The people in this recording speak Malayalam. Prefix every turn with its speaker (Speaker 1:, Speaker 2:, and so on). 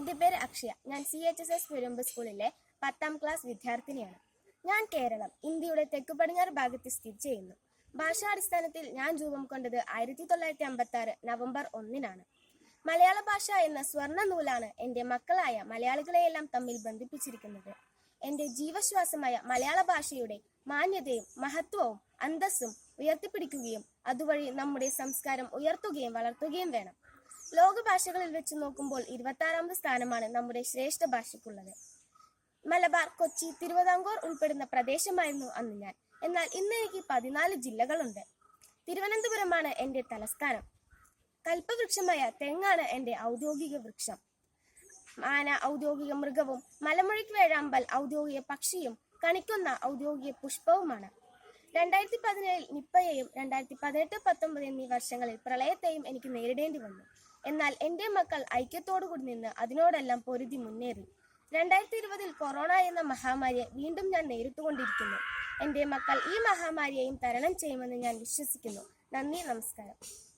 Speaker 1: എന്റെ പേര് അക്ഷയ. ഞാൻ സി എച്ച് എസ് എസ് പെരുമ്പ് സ്കൂളിലെ പത്താം ക്ലാസ് വിദ്യാർത്ഥിനിയാണ്. ഞാൻ കേരളം ഇന്ത്യയുടെ തെക്കു പടിഞ്ഞാറ് ഭാഗത്ത് സ്ഥിതി ചെയ്യുന്നു. ഭാഷാടിസ്ഥാനത്തിൽ ഞാൻ രൂപം കൊണ്ടത് ആയിരത്തി തൊള്ളായിരത്തി അമ്പത്തി ആറ് നവംബർ ഒന്നിനാണ്. മലയാള ഭാഷ എന്ന സ്വർണ നൂലാണ് എന്റെ മക്കളായ മലയാളികളെയെല്ലാം തമ്മിൽ ബന്ധിപ്പിച്ചിരിക്കുന്നത്. എന്റെ ജീവശ്വാസമായ മലയാള ഭാഷയുടെ മാന്യതയും മഹത്വവും അന്തസ്സും ഉയർത്തിപ്പിടിക്കുകയും അതുവഴി നമ്മുടെ സംസ്കാരം ഉയർത്തുകയും വളർത്തുകയും വേണം. ലോക ഭാഷകളിൽ വെച്ച് നോക്കുമ്പോൾ ഇരുപത്തി സ്ഥാനമാണ് നമ്മുടെ ശ്രേഷ്ഠ ഭാഷയ്ക്കുള്ളത്. മലബാർ കൊച്ചി തിരുവിതാംകൂർ ഉൾപ്പെടുന്ന പ്രദേശമായിരുന്നു അന്ന് ഞാൻ. എന്നാൽ ഇന്ന് എനിക്ക് പതിനാല് ജില്ലകളുണ്ട്. തിരുവനന്തപുരമാണ് എന്റെ തലസ്ഥാനം. കൽപ്പവൃക്ഷമായ തെങ്ങാണ് എന്റെ ഔദ്യോഗിക വൃക്ഷം. ആന ഔദ്യോഗിക മൃഗവും മലമുഴയ്ക്ക് വേഴാമ്പൽ ഔദ്യോഗിക പക്ഷിയും കണിക്കുന്ന ഔദ്യോഗിക പുഷ്പവുമാണ്. രണ്ടായിരത്തി പതിനേഴിൽ നിപ്പയെയും രണ്ടായിരത്തി പതിനെട്ട് പത്തൊമ്പത് എന്നീ വർഷങ്ങളിൽ പ്രളയത്തെയും എനിക്ക് നേരിടേണ്ടി വന്നു. എന്നാൽ എന്റെ മക്കൾ ഐക്യത്തോടുകൂടി നിന്ന് അതിനോടെല്ലാം പൊരുതി മുന്നേറി. രണ്ടായിരത്തി ഇരുപതിൽ കൊറോണ എന്ന മഹാമാരിയെ വീണ്ടും ഞാൻ നേരിട്ടുകൊണ്ടിരിക്കുന്നു. എന്റെ മക്കൾ ഈ മഹാമാരിയെയും തരണം ചെയ്യുമെന്ന് ഞാൻ വിശ്വസിക്കുന്നു. നന്ദി നമസ്കാരം.